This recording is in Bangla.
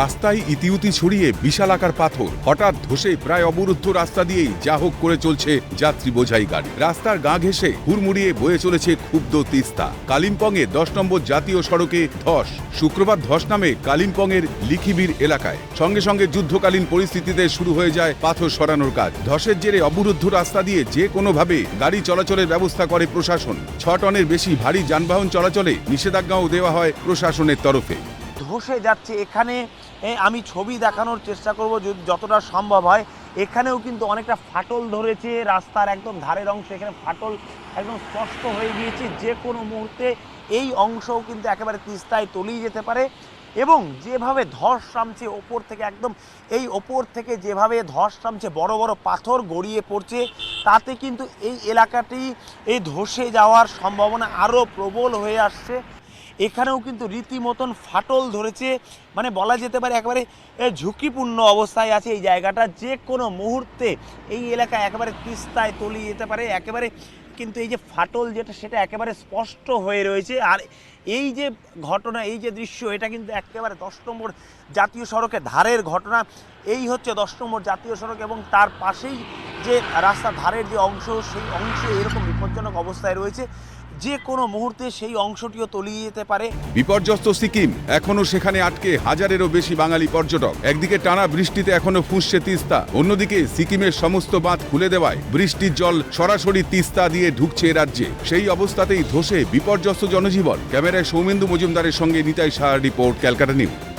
রাস্তায় ইতিউতি ছড়িয়ে বিশাল আকার পাথর। হঠাৎ ধসে প্রায় অবরুদ্ধ রাস্তা দিয়েই যা হোক করে চলছে যাত্রী বোঝাই গাড়ি। রাস্তার গা ঘেঁষে হুড়মুড়িয়ে বয়ে চলেছে ক্ষুব্ধ তিস্তা। কালিম্পংয়ে দশ নম্বর জাতীয় সড়কে ধস। শুক্রবার ধস নামে কালিম্পংয়ের লিখিবির এলাকায়। সঙ্গে সঙ্গে যুদ্ধকালীন পরিস্থিতিতে শুরু হয়ে যায় পাথর সরানোর কাজ। ধসের জেরে অবরুদ্ধ রাস্তা দিয়ে যে কোনোভাবে গাড়ি চলাচলের ব্যবস্থা করে প্রশাসন। ছ টনের বেশি ভারী যানবাহন চলাচলে নিষেধাজ্ঞাও দেওয়া হয় প্রশাসনের তরফে। ধসে যাচ্ছে এখানে আমি ছবি দেখানোর চেষ্টা করব যতটা সম্ভব হয়। এখানেও কিন্তু অনেকটা ফাটল ধরেছে, রাস্তার একদম ধারের অংশ, এখানে ফাটল একদম স্পষ্ট হয়ে গিয়েছে। যে কোনো মুহূর্তে এই অংশও কিন্তু একেবারে তিস্তায় তলিয়ে যেতে পারে এবং যেভাবে ধস নামছে ওপর থেকে একদম, এই ওপর থেকে যেভাবে ধস নামছে, বড় বড় পাথর গড়িয়ে পড়ছে, তাতে কিন্তু এই এলাকাটি এই ধসে যাওয়ার সম্ভাবনা আরও প্রবল হয়ে আসছে। এখানেও কিন্তু রীতিমতন ফাটল ধরেছে। মানে বলা যেতে পারে একেবারে ঝুঁকিপূর্ণ অবস্থায় আছে এই জায়গাটা। যে কোনো মুহূর্তে এই এলাকা একেবারে তিস্তায় তলিয়ে যেতে পারে। একেবারে কিন্তু এই যে ফাটল যেটা, সেটা একেবারে স্পষ্ট হয়ে রয়েছে। আর এই যে ঘটনা, এই যে দৃশ্য, এটা কিন্তু একেবারে দশ নম্বর জাতীয় সড়কের ধারের ঘটনা। এই হচ্ছে দশ নম্বর জাতীয় সড়ক এবং তার পাশেই যে রাস্তার ধারের যে অংশ, সেই অংশে এরকম বিপজ্জনক অবস্থায় রয়েছে। যে কোনো মুহূর্তে সেই অংশটিও তলিয়ে যেতে পারে। বিপর্যস্ত সিকিম এখনও সেখানে আটকে হাজারেরও বেশি বাঙালি পর্যটক। একদিকে টানা বৃষ্টিতে এখনও ফুঁসছে তিস্তা, অন্যদিকে সিকিমের সমস্ত বাঁধ খুলে দেওয়ায় বৃষ্টির জল সরাসরি তিস্তা দিয়ে ঢুকছে রাজ্যে। সেই অবস্থাতেই ধসে বিপর্যস্ত জনজীবন। ক্যামেরায় সৌমেন্দু মজুমদারের সঙ্গে নিতাই সাহা রিপোর্ট, ক্যালকাটা নিউজ।